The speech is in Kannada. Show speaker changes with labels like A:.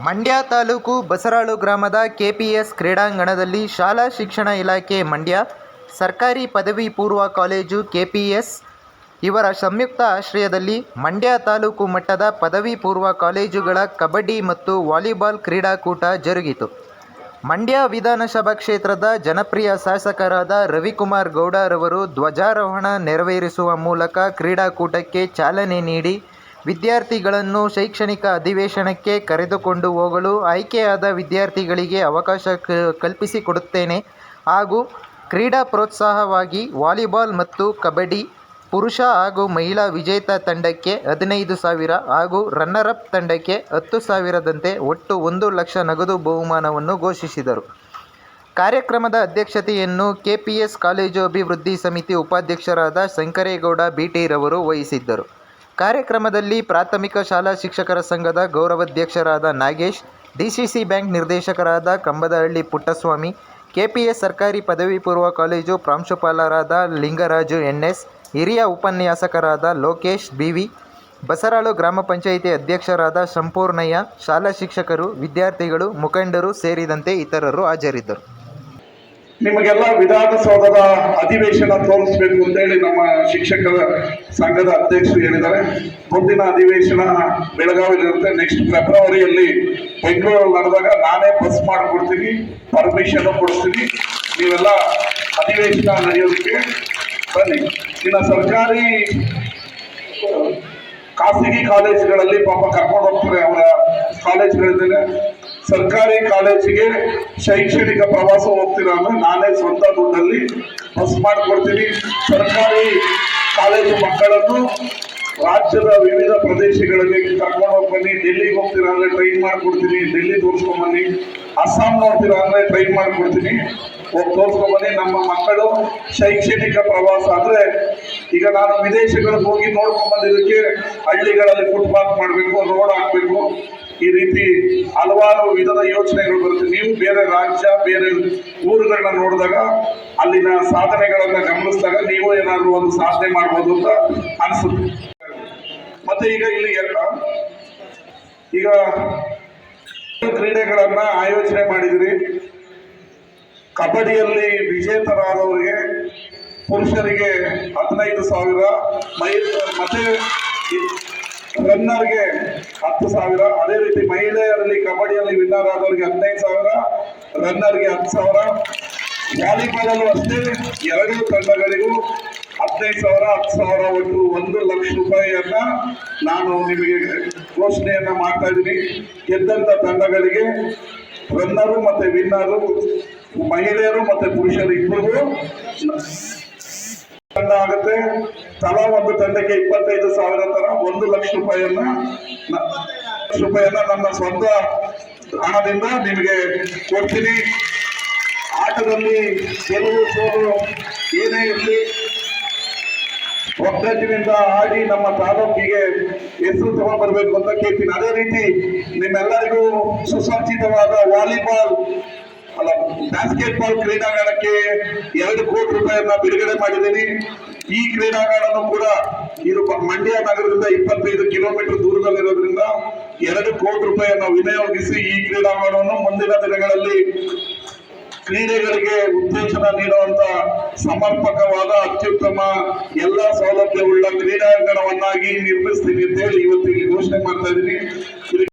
A: ಮಂಡ್ಯ ತಾಲೂಕು ಬಸರಾಳು ಗ್ರಾಮದ ಕೆಪಿಎಸ್ ಕ್ರೀಡಾಂಗಣದಲ್ಲಿ ಶಾಲಾ ಶಿಕ್ಷಣ ಇಲಾಖೆ ಮಂಡ್ಯ ಸರ್ಕಾರಿ ಪದವಿ ಪೂರ್ವ ಕಾಲೇಜು ಕೆಪಿಎಸ್ ಇವರ ಸಂಯುಕ್ತ ಆಶ್ರಯದಲ್ಲಿ ಮಂಡ್ಯ ತಾಲೂಕು ಮಟ್ಟದ ಪದವಿ ಪೂರ್ವ ಕಾಲೇಜುಗಳ ಕಬಡ್ಡಿ ಮತ್ತು ವಾಲಿಬಾಲ್ ಕ್ರೀಡಾಕೂಟ ಜರುಗಿತು. ಮಂಡ್ಯ ವಿಧಾನಸಭಾ ಕ್ಷೇತ್ರದ ಜನಪ್ರಿಯ ಶಾಸಕರಾದ ರವಿಕುಮಾರ್ ಗೌಡರವರು ಧ್ವಜಾರೋಹಣ ನೆರವೇರಿಸುವ ಮೂಲಕ ಕ್ರೀಡಾಕೂಟಕ್ಕೆ ಚಾಲನೆ ನೀಡಿ ವಿದ್ಯಾರ್ಥಿಗಳನ್ನು ಶೈಕ್ಷಣಿಕ ಅಧಿವೇಶನಕ್ಕೆ ಕರೆದುಕೊಂಡು ಹೋಗಲು ಆಯ್ಕೆಯಾದ ವಿದ್ಯಾರ್ಥಿಗಳಿಗೆ ಅವಕಾಶ ಕಲ್ಪಿಸಿಕೊಡುತ್ತೇನೆ. ಹಾಗೂ ಕ್ರೀಡಾ ಪ್ರೋತ್ಸಾಹವಾಗಿ ವಾಲಿಬಾಲ್ ಮತ್ತು ಕಬಡ್ಡಿ, ಪುರುಷ ಹಾಗೂ ಮಹಿಳಾ ವಿಜೇತ ತಂಡಕ್ಕೆ ಹದಿನೈದು ಸಾವಿರ ಹಾಗೂ ರನ್ನರ್ ಅಪ್ ತಂಡಕ್ಕೆ ಹತ್ತು ಸಾವಿರದಂತೆ ಒಟ್ಟು ಒಂದು ಲಕ್ಷ ನಗದು ಬಹುಮಾನವನ್ನು ಘೋಷಿಸಿದರು. ಕಾರ್ಯಕ್ರಮದ ಅಧ್ಯಕ್ಷತೆಯನ್ನು ಕೆಪಿಎಸ್ ಕಾಲೇಜು ಅಭಿವೃದ್ಧಿ ಸಮಿತಿ ಉಪಾಧ್ಯಕ್ಷರಾದ ಶಂಕರೇಗೌಡ ಬಿಟಿರವರು ವಹಿಸಿದ್ದರು. ಕಾರ್ಯಕ್ರಮದಲ್ಲಿ ಪ್ರಾಥಮಿಕ ಶಾಲಾ ಶಿಕ್ಷಕರ ಸಂಘದ ಗೌರವಾಧ್ಯಕ್ಷರಾದ ನಾಗೇಶ್, ಡಿಸಿಸಿ ಬ್ಯಾಂಕ್ ನಿರ್ದೇಶಕರಾದ ಕಂಬದಹಳ್ಳಿ ಪುಟ್ಟಸ್ವಾಮಿ, ಕೆಪಿಎಸ್ ಸರ್ಕಾರಿ ಪದವಿ ಪೂರ್ವ ಕಾಲೇಜು ಪ್ರಾಂಶುಪಾಲರಾದ ಲಿಂಗರಾಜು ಎನ್ಎಸ್, ಹಿರಿಯ ಉಪನ್ಯಾಸಕರಾದ ಲೋಕೇಶ್ ಬಿವಿ, ಬಸರಾಳು ಗ್ರಾಮ ಪಂಚಾಯಿತಿ ಅಧ್ಯಕ್ಷರಾದ ಸಂಪೂರ್ಣಯ್ಯ, ಶಾಲಾ ಶಿಕ್ಷಕರು, ವಿದ್ಯಾರ್ಥಿಗಳು, ಮುಖಂಡರು ಸೇರಿದಂತೆ ಇತರರು ಹಾಜರಿದ್ದರು.
B: ನಿಮಗೆಲ್ಲ ವಿಧಾನಸೌಧದ ಅಧಿವೇಶನ ತೋರಿಸ್ಬೇಕು ಅಂತ ಹೇಳಿ ನಮ್ಮ ಶಿಕ್ಷಕರ ಸಂಘದ ಅಧ್ಯಕ್ಷರು ಹೇಳಿದ್ದಾರೆ. ಮುಂದಿನ ಅಧಿವೇಶನ ಬೆಳಗಾವಿಲಿರುತ್ತೆ ನೆಕ್ಸ್ಟ್ ಫೆಬ್ರವರಿಯಲ್ಲಿ ಬೆಂಗಳೂರಲ್ಲಿ ನಡೆದಾಗ ನಾನೇ ಬಸ್ ಮಾಡಿಕೊಡ್ತೀನಿ ಪರ್ಮಿಷನ್ ಕೊಡ್ತೀನಿ. ನೀವೆಲ್ಲ ಅಧಿವೇಶನ ನಡೆಯೋದಕ್ಕೆ ಬನ್ನಿ. ಇನ್ನು ಸರ್ಕಾರಿ ಖಾಸಗಿ ಕಾಲೇಜುಗಳಲ್ಲಿ ಪಾಪ ಕರ್ಕೊಂಡು ಹೋಗ್ತಾರೆ ಅವರ ಕಾಲೇಜುಗಳಿದ್ದೇನೆ ಸರ್ಕಾರಿ ಕಾಲೇಜಿಗೆ ಶೈಕ್ಷಣಿಕ ಪ್ರವಾಸ ಹೋಗ್ತೀರಾ ಅಂದ್ರೆ ನಾನೇ ಸ್ವಂತ ದುಡ್ಡಲ್ಲಿ ಬಸ್ ಮಾಡಿಕೊಡ್ತೀನಿ. ಸರ್ಕಾರಿ ಕಾಲೇಜು ಮಕ್ಕಳನ್ನು ರಾಜ್ಯದ ವಿವಿಧ ಪ್ರದೇಶಗಳಿಗೆ ಕರ್ಕೊಂಡು ಹೋಗ್ಬನ್ನಿ ಡೆಲ್ಲಿಗೆ ಹೋಗ್ತೀರಾ ಅಂದ್ರೆ ಟ್ರೈನ್ ಮಾಡ್ಕೊಡ್ತೀನಿ. ಡೆಲ್ಲಿ ತೋರಿಸ್ಕೊಂಬನ್ನಿ ಅಸ್ಸಾಂ ನೋಡ್ತೀರಾ ಅಂದ್ರೆ ಟ್ರೈನ್ ಮಾಡ್ಕೊಡ್ತೀನಿ. ಹೋಗಿ ತೋರಿಸ್ಕೊಂಬನ್ನಿ ನಮ್ಮ ಮಕ್ಕಳು ಶೈಕ್ಷಣಿಕ ಪ್ರವಾಸ ಅಂದ್ರೆ ಈಗ ನಾನು ವಿದೇಶಗಳಿಗೆ ಹೋಗಿ ನೋಡ್ಕೊಂಬಂದಿದ್ದಕ್ಕೆ ಹಳ್ಳಿಗಳಲ್ಲಿ ಫುಟ್ಪಾತ್ ಮಾಡಬೇಕು ರೋಡ್ ಹಾಕ್ಬೇಕು. ಈ ರೀತಿ ಹಲವಾರು ವಿಧದ ಯೋಚನೆಗಳು ಬರುತ್ತೆ. ನೀವು ಬೇರೆ ರಾಜ್ಯ, ಬೇರೆ ಊರುಗಳನ್ನ ನೋಡಿದಾಗ, ಅಲ್ಲಿನ ಸಾಧನೆಗಳನ್ನ ಗಮನಿಸಿದಾಗ ನೀವು ಏನಾದ್ರು ಒಂದು ಸಾಧನೆ ಮಾಡ್ಬೋದು ಅಂತ ಅನಿಸುತ್ತೆ. ಮತ್ತೆ ಈಗ ಇಲ್ಲಿ ಎಲ್ಲ, ಈಗ ಕ್ರೀಡೆಗಳನ್ನ ಆಯೋಜನೆ ಮಾಡಿದಿರಿ. ಕಬಡ್ಡಿಯಲ್ಲಿ ವಿಜೇತರಾದವರಿಗೆ ಪುರುಷರಿಗೆ ಹದಿನೈದು ಸಾವಿರ ಮಹಿ ಮತ್ತೆ ರನ್ನರ್ಗೆ ಹತ್ತು ಸಾವಿರ, ಅದೇ ರೀತಿ ಮಹಿಳೆಯರಲ್ಲಿ ಕಬಡ್ಡಿಯಲ್ಲಿ ವಿನ್ನರ್ ಆದವರಿಗೆ ಹದಿನೈದು ಸಾವಿರ, ರನ್ನರ್ಗೆ ಹತ್ತು ಸಾವಿರ. ವಾಲಿಬಾಲಲ್ಲೂ ಅಷ್ಟೇ, ಎರಡು ತಂಡಗಳಿಗೂ ಹದಿನೈದು ಸಾವಿರ, ಹತ್ತು ಸಾವಿರ ಒಟ್ಟು ಒಂದು ಲಕ್ಷ ರೂಪಾಯಿಯನ್ನ ನಾನು ನಿಮಗೆ ಘೋಷಣೆಯನ್ನ ಮಾಡ್ತಾ ಇದ್ದೀನಿ. ಗೆದ್ದಂತ ತಂಡಗಳಿಗೆ ರನ್ನರು ಮತ್ತೆ ವಿನ್ನರು, ಮಹಿಳೆಯರು ಮತ್ತೆ ಪುರುಷರು ಇಬ್ಬರಿಗೂ ಆಗುತ್ತೆ. ತಲಾ ಒಂದು ತಂಡಕ್ಕೆ ಇಪ್ಪತ್ತೈದು ಸಾವಿರ ತರ ಒಂದು ಲಕ್ಷ ರೂಪಾಯಿಯನ್ನ ಲಕ್ಷ ರೂಪಾಯಿಯನ್ನ ನನ್ನ ಸ್ವಂತ ಹಣದಿಂದ ನಿಮಗೆ ಕೊಡ್ತೀನಿ. ಆಟದಲ್ಲಿ ಗೆಲುವು ಸೋಲು ಏನೇ ಇರಲಿ, ಒಗ್ಗಟ್ಟಿನಿಂದ ಆಡಿ ನಮ್ಮ ತಾಲೂಕಿಗೆ ಹೆಸರು ತಗೊಂಡ್ಬರ್ಬೇಕು ಅಂತ ಕೇಳ್ತೀನಿ. ಅದೇ ರೀತಿ ನಿಮ್ಮೆಲ್ಲರಿಗೂ ಸುಸಜ್ಜಿತವಾದ ವಾಲಿಬಾಲ್ ಅಲ್ಲ ಬ್ಯಾಸ್ಕೆಟ್ ಬಾಲ್ ಕ್ರೀಡಾಂಗಣಕ್ಕೆ ಎರಡು ಕೋಟಿ ರೂಪಾಯಿಯನ್ನ ಬಿಡುಗಡೆ ಮಾಡಿದ್ದೀನಿ. ಈ ಕ್ರೀಡಾಂಗಣನೂ ಕೂಡ ಇದು ಮಂಡ್ಯ ನಗರದಿಂದ ಇಪ್ಪತ್ತೈದು ಕಿಲೋಮೀಟರ್ ದೂರದಲ್ಲಿರೋದ್ರಿಂದ ಎರಡು ಕೋಟಿ ರೂಪಾಯಿಯನ್ನು ವಿನಿಯೋಗಿಸಿ ಈ ಕ್ರೀಡಾಂಗಣವನ್ನು ಮುಂದಿನ ದಿನಗಳಲ್ಲಿ ಕ್ರೀಡೆಗಳಿಗೆ ಉತ್ತೇಜನ ನೀಡುವಂತ ಸಮರ್ಪಕವಾದ ಅತ್ಯುತ್ತಮ ಎಲ್ಲ ಸೌಲಭ್ಯವುಳ್ಳ ಕ್ರೀಡಾಂಗಣವನ್ನಾಗಿ ನಿರ್ಮಿಸ್ತೀನಿ ಅಂತ ಹೇಳಿ ಇವತ್ತು ಘೋಷಣೆ ಮಾಡ್ತಾ ಇದ್ದೀನಿ.